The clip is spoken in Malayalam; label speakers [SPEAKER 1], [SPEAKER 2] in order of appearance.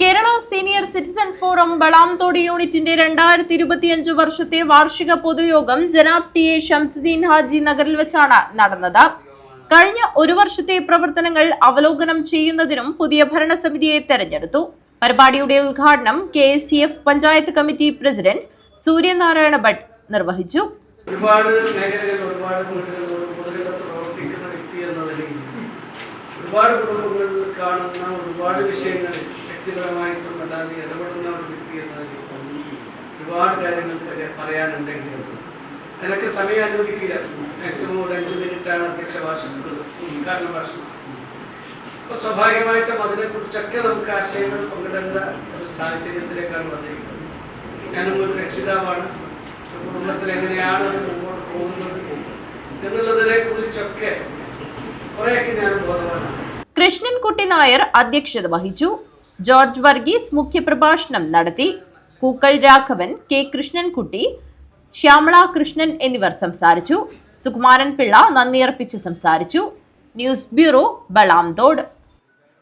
[SPEAKER 1] Kerala senior citizen forum Balamthode യൂണിറ്റിന്റെ രണ്ടായിരത്തി ഇരുപത്തിയഞ്ച് വർഷത്തെ വാർഷിക പൊതുയോഗം ജനാബ് ടി എ ഷംസുദ്ദീൻ ഹാജി നഗറിൽ വെച്ചാണ് നടന്നത്. കഴിഞ്ഞ ഒരു വർഷത്തെ പ്രവർത്തനങ്ങൾ അവലോകനം ചെയ്യുന്നതിനും പുതിയ ഭരണസമിതിയെ തെരഞ്ഞെടുത്തു. പരിപാടിയുടെ ഉദ്ഘാടനം K C F panchayat committee president Suryanarayana Bhat നിർവഹിച്ചു.
[SPEAKER 2] ഒരുപാട് പ്രവർത്തിക്കുന്ന വ്യക്തി ഒരുപാട് കുടുംബങ്ങളിൽ കാണുന്ന ഒരുപാട് വിഷയങ്ങളിൽ വ്യക്തിപരമായിട്ടും അല്ലാതെ ഇടപെടുന്ന ഒരു വ്യക്തി എന്നതിൽ ഒരുപാട് കാര്യങ്ങൾ പറയ- പറയാനുണ്ടെങ്കിലും അതിനൊക്കെ സമയം അനുവദിക്കില്ല. മാക്സിമം ഒരു അഞ്ച് മിനിറ്റാണ് അധ്യക്ഷ ഭാഷണങ്ങൾ ഉദ്ഘാടന ഭാഷണം അപ്പോൾ സ്വാഭാവികമായിട്ടും അതിനെക്കുറിച്ചൊക്കെ നമുക്ക് ആശയങ്ങൾ പങ്കിടേണ്ട ഒരു സാഹചര്യത്തിലേക്കാണ് വന്നിരിക്കുന്നത്. ഞാനും ഒരു രക്ഷിതാവാണ്. കുടുംബത്തിൽ എങ്ങനെയാണ് അത് മുമ്പോട്ട് പോകുന്നത് എന്നുള്ളതിനെ കുറിച്ചൊക്കെ കുറേയൊക്കെ ഞാൻ ബോധവാനാണ്.
[SPEAKER 1] കൃഷ്ണൻകുട്ടി നായർ അധ്യക്ഷത വഹിച്ചു. ജോർജ് വർഗീസ് മുഖ്യപ്രഭാഷണം നടത്തി. കൂക്കൽ രാഘവൻ കെ കൃഷ്ണൻകുട്ടി ശ്യാമള കൃഷ്ണൻ എന്നിവർ സംസാരിച്ചു. സുകുമാരൻ പിള്ള നന്ദിയർപ്പിച്ച് സംസാരിച്ചു. News bureau Balamthode.